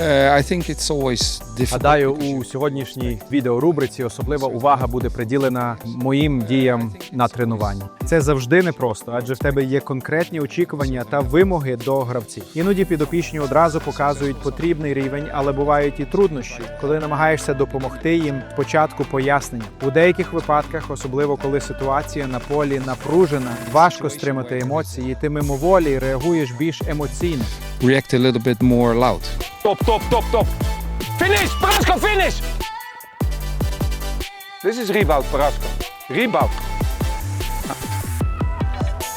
Uh, I think it's always difficult. Гадаю, у сьогоднішній відеорубриці особлива увага буде приділена моїм діям на тренуванні. Це завжди непросто, адже в тебе є конкретні очікування та вимоги до гравців. Іноді підопічні одразу показують потрібний рівень, але бувають і труднощі, коли намагаєшся допомогти їм спочатку пояснення. У деяких випадках, особливо коли ситуація на полі напружена, важко стримати емоції, і ти мимоволі реагуєш більш емоційно. React a little bit more loud. Top, top, top, top. Finish! Parasko, finish! This is rebound, Parasko. Rebound.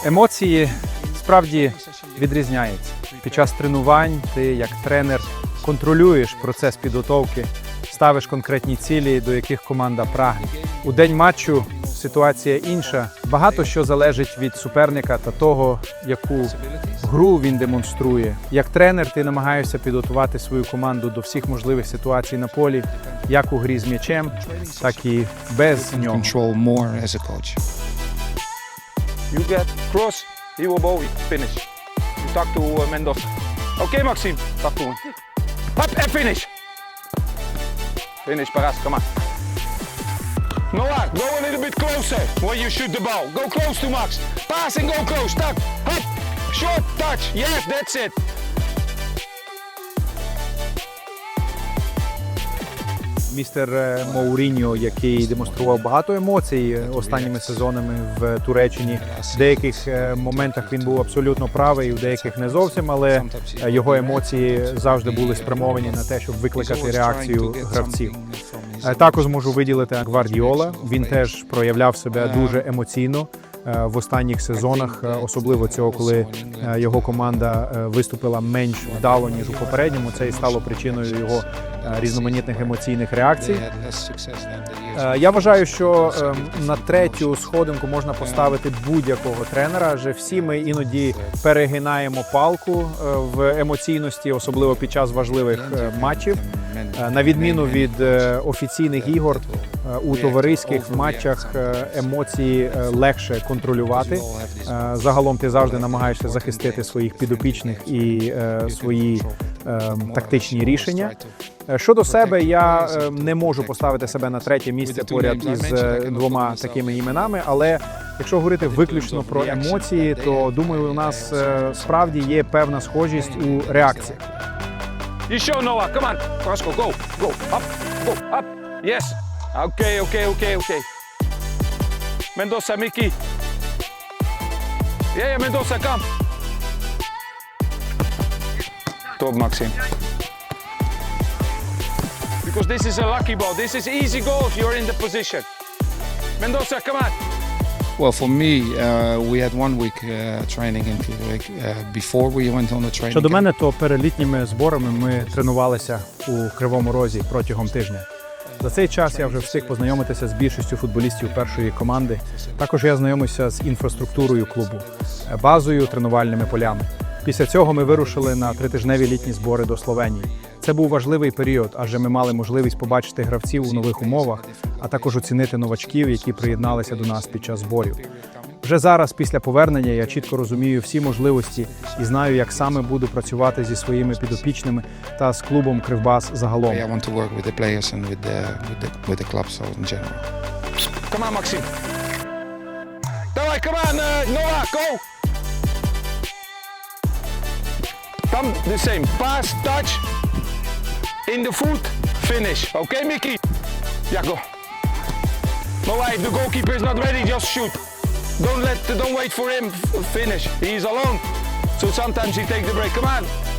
Емоції справді відрізняються. Під час тренувань ти, як тренер, контролюєш процес підготовки, ставиш конкретні цілі, до яких команда прагне. У день матчу ситуація інша. Багато що залежить від суперника та того, яку гру він демонструє. Як тренер, ти намагаєшся підготувати свою команду до всіх можливих ситуацій на полі, як у грі з м'ячем, так і без нього. You get cross, he will bow, finish. You talk to uh, Mendoza. Okay, Maxime, talk to him. Up and finish. Finish, Paras, come on. Noah, go a little bit closer when you shoot the ball. Go close to Max. Pass and go close. Tuck. Hop. Short touch. Yes, that's it. Містер е, Моуріньо, який демонстрував багато емоцій останніми сезонами в Туреччині. В деяких е, моментах він був абсолютно правий, в деяких не зовсім, але його емоції завжди були спрямовані на те, щоб викликати реакцію гравців. Е, Також можу виділити Гвардіола. Він теж проявляв себе дуже емоційно в останніх сезонах, е, особливо цього, коли е, його команда е, виступила менш вдало ніж у попередньому. Це і стало причиною його е, різноманітних емоційних реакцій. Е, Я вважаю, що ем, на третю сходинку можна поставити будь-якого тренера, адже всі ми іноді перегинаємо палку е, в емоційності, особливо під час важливих е, матчів. Е, На відміну від е, офіційних ігор е, у товариських матчах емоції легше контролювати. Загалом ти завжди намагаєшся захистити своїх підопічних і свої тактичні рішення. Щодо себе, я не можу поставити себе на третє місце поряд із двома такими іменами. Але якщо говорити виключно про емоції, то думаю, у нас справді є певна схожість у реакціях. You show Noah. Come on. Parasko, go. Go. Up. Go. Up. Yes. Okay, okay, okay, okay. Mendoza, Mickey. Yeah, yeah, Mendoza, come. Top, Maxim. Because this is a lucky ball. This is easy goal if you're in the position. Mendoza, come on. Well, for me, uh, we had one week uh, training in Kivik uh, before we went on the training. Щодо мене, то перед літніми зборами ми тренувалися у Кривому Розі протягом тижня. За цей час я вже встиг познайомитися з більшістю футболістів першої команди. Також я знайомився з інфраструктурою клубу, е, базою, тренувальними полями. Після цього ми вирушили на тритижневі літні збори до Словенії. Це був важливий період, адже ми мали можливість побачити гравців у нових умовах, а також оцінити новачків, які приєдналися до нас під час зборів. Вже зараз, після повернення, я чітко розумію всі можливості і знаю, як саме буду працювати зі своїми підопічними та з клубом Кривбас загалом. Come on, Maxim. Давай, come on, uh, go. Come the same. Pass, touch, in the foot, finish. Okay, Mickey? Yeah, go. Noah, if the goalkeeper is not ready, just shoot. Don't let, don't wait for him finish. He's alone. So sometimes he take the break. Come on.